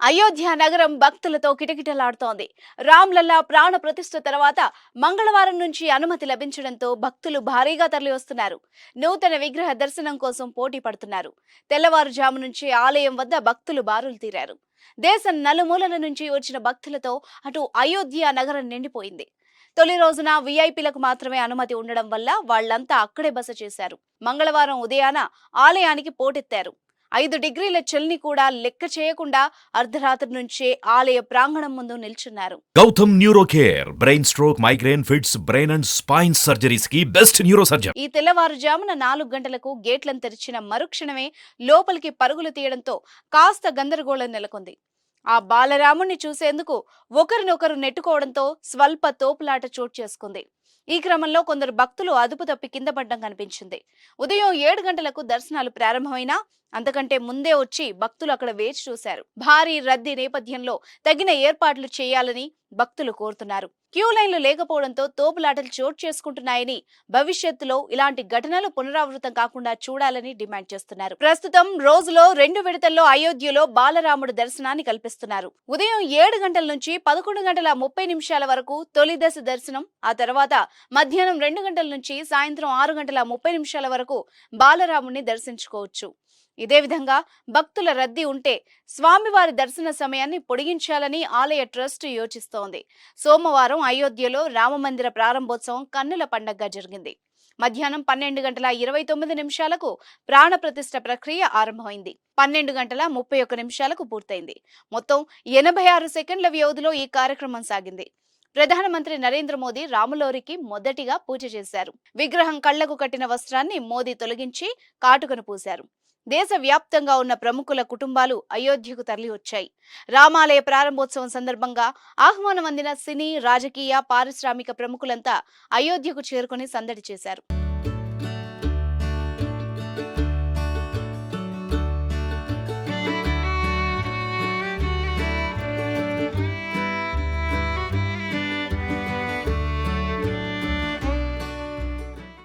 అయోధ్య నగరం భక్తులతో కిటకిటలాడుతోంది. రామ్లల్లా ప్రాణ ప్రతిష్ఠ తర్వాత మంగళవారం నుంచి అనుమతి లభించడంతో భక్తులు భారీగా తరలివస్తున్నారు. నూతన విగ్రహ దర్శనం కోసం పోటీ పడుతున్నారు. తెల్లవారుజాము నుంచి ఆలయం వద్ద భక్తులు బారులు తీరారు. దేశం నలుమూలల నుంచి వచ్చిన భక్తులతో అటు అయోధ్య నగరం నిండిపోయింది. తొలి రోజున వీఐపీలకు మాత్రమే అనుమతి ఉండడం వల్ల వాళ్ళంతా అక్కడే బస చేశారు. మంగళవారం ఉదయాన ఆలయానికి పోటెత్తారు. ఐదు డిగ్రీల చల్ని కూడా లెక్క చేయకుండా అర్ధరాత్రి నుంచే ఆలయ ప్రాంగణం ముందు నిల్చున్నారు. Gautam neuro care brain stroke migraine fits brain and spine సర్జరీస్కి best neuro surgeon ఈ తెల్లవారుజామున నాలుగు గంటలకు గేట్లను తెరిచిన మరుక్షణమే లోపలికి పరుగులు తీయడంతో కాస్త గందరగోళం నెలకొంది. ఆ బాలరాముణ్ణి చూసేందుకు ఒకరినొకరు నెట్టుకోవడంతో స్వల్ప తోపులాట చోటు చేసుకుంది. ఈ క్రమంలో కొందరు భక్తులు అదుపు తప్పి కింద పడ్డం కనిపించింది. ఉదయం ఏడు గంటలకు దర్శనాలు ప్రారంభమైనా అంతకంటే ముందే వచ్చి భక్తులు అక్కడ వేచి చూశారు. భారీ రద్దీ నేపథ్యంలో తగిన ఏర్పాట్లు చేయాలని భక్తులు కోరుతున్నారు. క్యూ లైన్లు లేకపోవడంతో తోపులాటలు చోటు చేసుకుంటున్నాయని భవిష్యత్తులో ఇలాంటి ఘటనలు పునరావృతం కాకుండా చూడాలని డిమాండ్ చేస్తున్నారు. ప్రస్తుతం రోజులో రెండు విడతల్లో అయోధ్యలో బాలరాముడు దర్శనాన్ని కల్పిస్తున్నారు. ఉదయం ఏడు గంటల నుంచి పదకొండు గంటల ముప్పై నిమిషాల వరకు తొలి దశ దర్శనం ఆ తర్వాత మధ్యాహ్నం రెండు గంటల నుంచి సాయంత్రం ఆరు గంటల ముప్పై నిమిషాల వరకు బాలరాముడిని దర్శించుకోవచ్చు. ఇదే విధంగా భక్తుల రద్దీ ఉంటే స్వామివారి దర్శన సమయాన్ని పొడిగించాలని ఆలయ ట్రస్ట్ యోచిస్తోంది. సోమవారం అయోధ్యలో రామమందిర ప్రారంభోత్సవం కన్నుల పండగగా జరిగింది. మధ్యాహ్నం పన్నెండు గంటల ఇరవై తొమ్మిది నిమిషాలకు ప్రాణప్రతిష్ట ప్రక్రియ ఆరంభమైంది. పన్నెండు గంటల ముప్పై ఒక్క నిమిషాలకు పూర్తయింది. మొత్తం ఎనభై ఆరు సెకండ్ల వ్యవధిలో ఈ కార్యక్రమం సాగింది. ప్రధానమంత్రి నరేంద్ర మోదీ రాములోరికి మొదటిగా పూజ చేశారు. విగ్రహం కళ్ళకు కట్టిన వస్త్రాన్ని మోదీ తొలగించి కాటుకను పూశారు. దేశవ్యాప్తంగా ఉన్న ప్రముఖుల కుటుంబాలు అయోధ్యకు తరలి వచ్చాయి రామాలయ ప్రారంభోత్సవం సందర్భంగా ఆహ్వానం అందిన సినీ రాజకీయ పారిశ్రామిక ప్రముఖులంతా అయోధ్యకు చేరుకుని సందడి చేశారు.